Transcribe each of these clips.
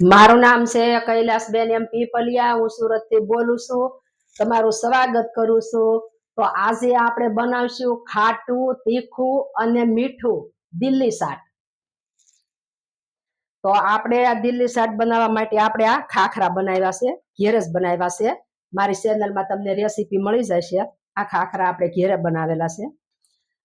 મારું નામ છે કૈલાસબેન એમ પીપલિયા હું સુરતથી બોલું છું. તમારું સ્વાગત કરું છું. તો આજે આપણે બનાવશું ખાટું, તીખું અને મીઠું, દિલ્હી શાક. તો આપણે આ દિલ્હી શાક બનાવવા માટે આપણે આ ખાખરા બનાવ્યા છે ઘેરે જ બનાવ્યા છે. મારી ચેનલમાં તમને રેસીપી મળી જશે. આ ખાખરા આપણે ઘેરે બનાવેલા છે.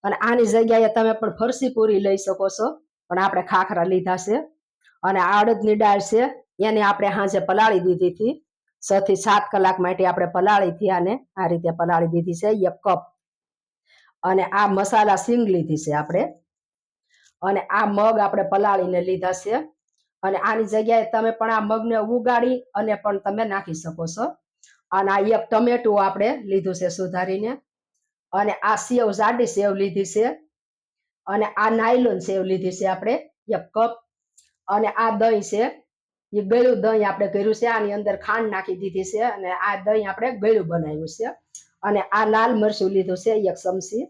અને આની જગ્યાએ તમે પણ ફરસી પૂરી લઈ શકો છો. પણ આપણે ખાખરા લીધા છે. અને આ અડદની દાળ છે, એને આપણે સાંજે પલાળી દીધી હતી. છ થી સાત કલાક માટે આપણે પલાળી હતી અને આ રીતે પલાળી દીધી છે, એક કપ. અને આ મસાલા સિંગ લીધી છે આપણે. અને આ મગ આપણે પલાળીને લીધા છે. અને આની જગ્યાએ તમે પણ આ મગને ઉગાડી અને પણ તમે નાખી શકો છો. અને આ એક ટમેટું આપણે લીધું છે સુધારીને. અને આ સેવ, જાડી સેવ લીધી છે. અને આ નાયલોન સેવ લીધી છે આપણે, એક કપ. અને આ દહીં છે એ ગળ્યું દહીં આપણે કર્યું છે, આની અંદર ખાંડ નાખી દીધી છે અને આ દહીં આપણે ગળ્યું બનાવ્યું છે. અને આ લાલ મરચું લીધું છે એક ચમચી.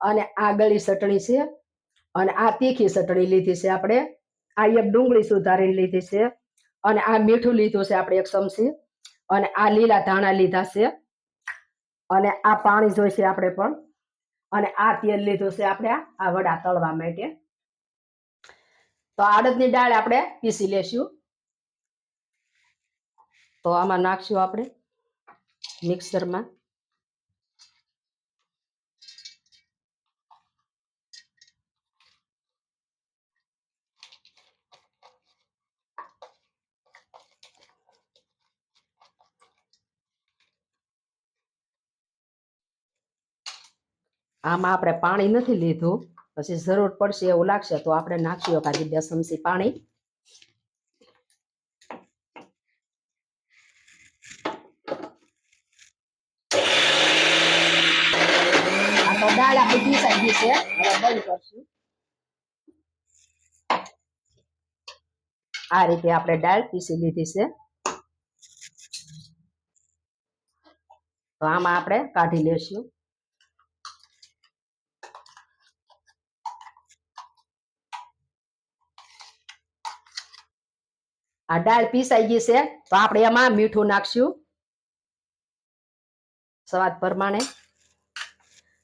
અને આ ગળી ચટણી છે અને આ તીખી ચટણી લીધી છે આપણે. આ એક ડુંગળી સુધારીને લીધી છે અને આ મીઠું લીધું છે આપણે એક ચમચી. અને આ લીલા ધાણા લીધા છે અને આ પાણી જોઈશે આપણે પણ. અને આ તેલ લીધું છે આપણે આ વડા તળવા માટે. તો આડદની દાળ આપણે પીસી લેશું. તો આમાં નાખશું આપણે મિક્સરમાં. આમાં આપણે પાણી નથી લીધું. પછી જરૂર પડશે એવું લાગશે તો આપણે નાખશું એકાદી બે ચમચી પાણી. આ તો દાળ આપણી પીસાઈ ગઈ છે. હવે બંધ કરશું. આ રીતે આપણે દાળ પીસી લીધી છે. તો આમાં આપણે કાઢી લેશું. આ દાળ પીસાઈ ગઈ છે, તો આપણે એમાં મીઠું નાખશું. સ્વાદ પ્રમાણે.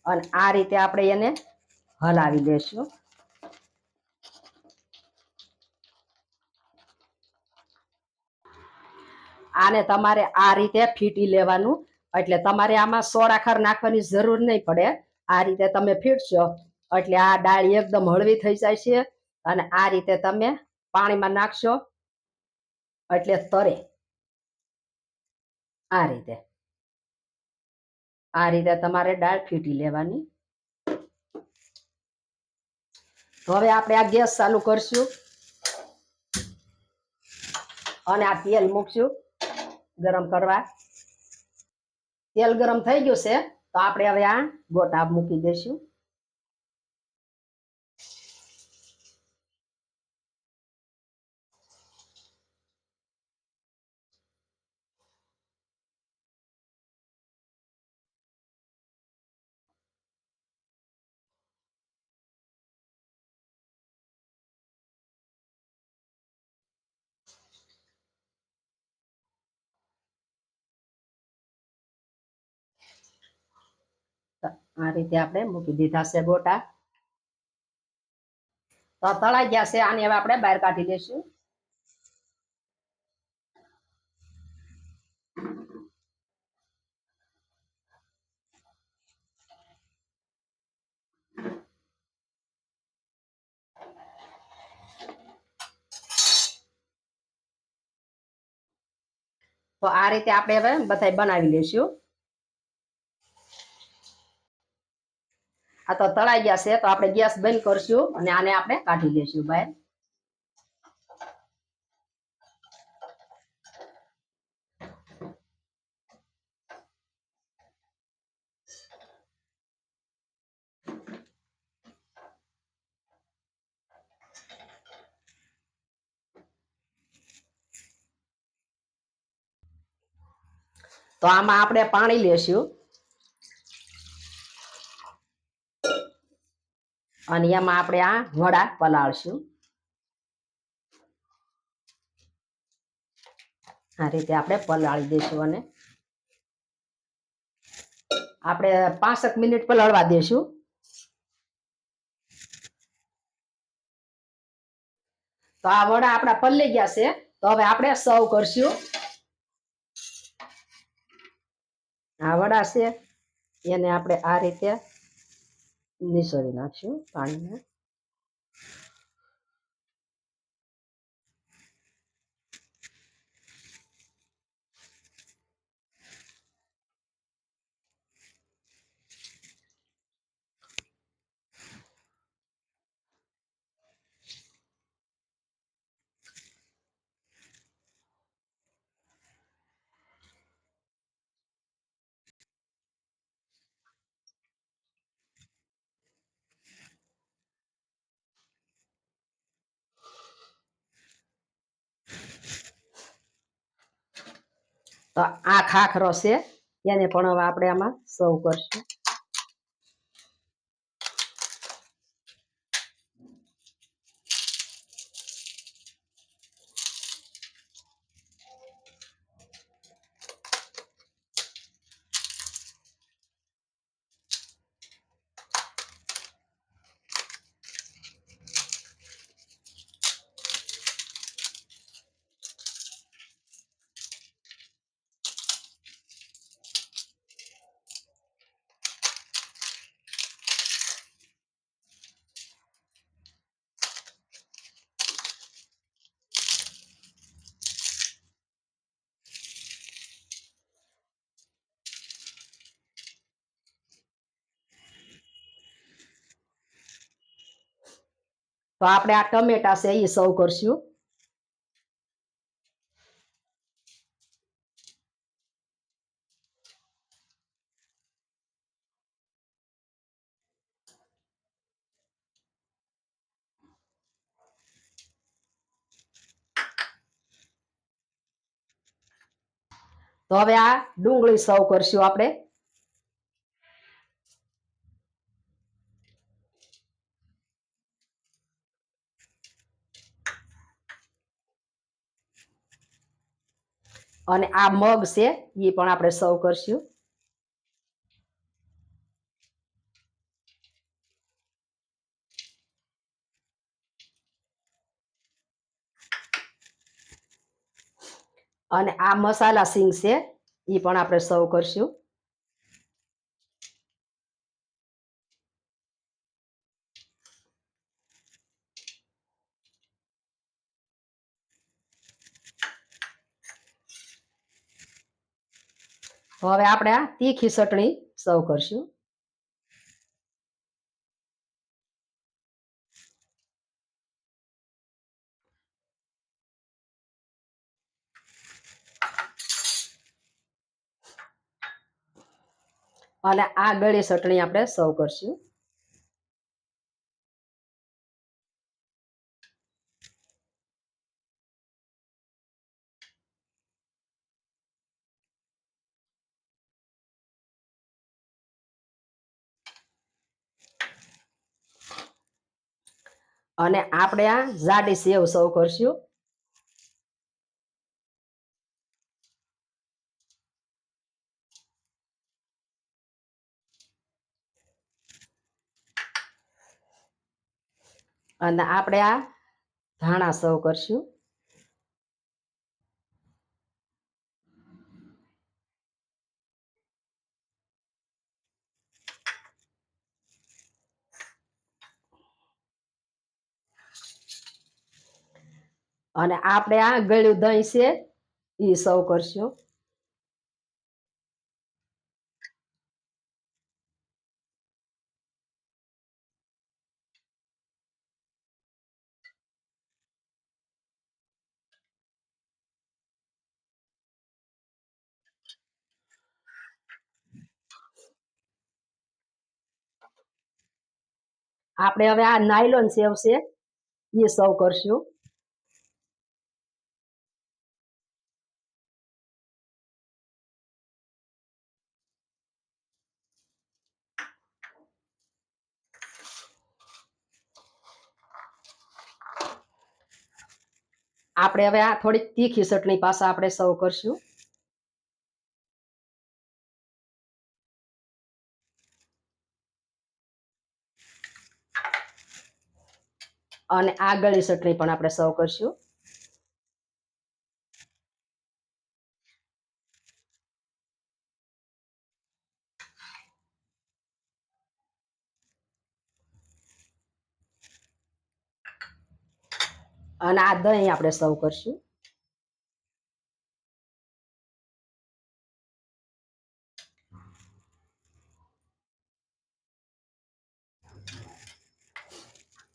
અને આ રીતે આપણે એને હલાવી દેશું. આને તમારે આ રીતે ફીટી લેવાનું, એટલે તમારે આમાં સોડાખર નાખવાની જરૂર નહીં પડે. આ રીતે તમે ફીટશો, એટલે આ દાળ એકદમ હળવી થઈ જાય છે. અને આ રીતે તમે પાણીમાં નાખશો. એટલે તરે. આ રીતે. આ રીતે તમારે દાળ ફીટી લેવાની. તો હવે આપણે આ ગેસ ચાલુ કરશું. અને આ તેલ મૂકશું ગરમ કરવા. તેલ ગરમ થઈ ગયું છે, તો આપણે હવે આ ગોટા મૂકી દઈશું. આ રીતે આપણે મૂકી દીધા છે ગોટા. તો તળાઈ ગયા છે, આને હવે આપણે બહાર કાઢી દેશું તો આ રીતે આપણે હવે બધાય બનાવી લઈશું આ તો તળાઈ ગયા છે, તો આપણે ગેસ બંધ કરશું અને આને આપણે કાઢી દેશું બહાર તો આમાં આપણે પાણી લેશું. અને એમાં આપણે આ વડા પલાળશું. આ રીતે આપણે પલાળી દઈશું અને આપણે પાંસઠ મિનિટ પલાળવા દઈશું. તો આ વડા આપણા પલળી ગયા છે. તો હવે આપણે સર્વ કરશું. આ વડા છે. એને આપણે આ રીતે નિસરી નાખશું પાણીમાં તો આ ખાખરો છે એને પણ હવે આપણે આમાં સર્વ કરશું. તો આપણે આ ટમેટા છે એ સર્વ કરશું. તો હવે આ ડુંગળી સર્વ કરશું આપણે. અને આ મગ છે એ પણ આપણે સર્વ કરશું. અને આ મસાલા સિંગ છે એ પણ આપણે સર્વ કરશું. હવે આપણે આ તીખી ચટણી સર્વ કરશું. અને આ ગળી ચટણી આપણે સર્વ કરશું. અને આપણે આ જાડી સેવ સર્વ કરશું. અને આપણે આ ધાણા સર્વ કરશું. અને આપણે આ ગળ્યું દહીં છે, એ સૌ કરશું. આપણે હવે આ નાયલોન સેવ છે, એ સૌ કરશું. આપણે હવે આ થોડીક તીખી ચટણી પાસે આપણે સર્વ કરશું. અને આ ગળી ચટણી પણ આપણે સર્વ કરશું. અને આ દહીં આપણે સર્વ કરશું.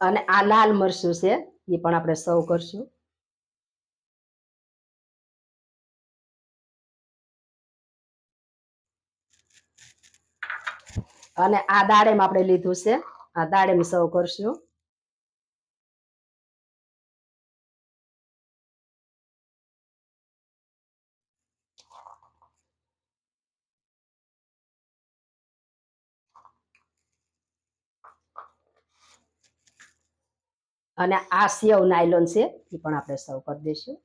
અને આ લાલ મરચું છે, એ પણ આપણે સર્વ કરશું. અને આ દાડેમ આપણે લીધું છે, આ દાડેમ સર્વ કરશું. અને આ સેવ નાયલોન છે એ પણ આપણે સર્વ કરી દઈશું.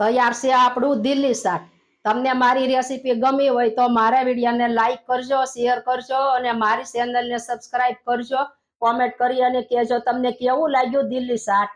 તૈયાર છે આપણું દિલ્હી શાક. તમને મારી રેસીપી ગમી હોય તો મારા વિડીયોને લાઈક કરજો શેર કરજો અને મારી ચેનલને સબસ્ક્રાઇબ કરજો. કોમેન્ટ કરી અને કહેજો તમને કેવું લાગ્યું દિલ્હી શાક?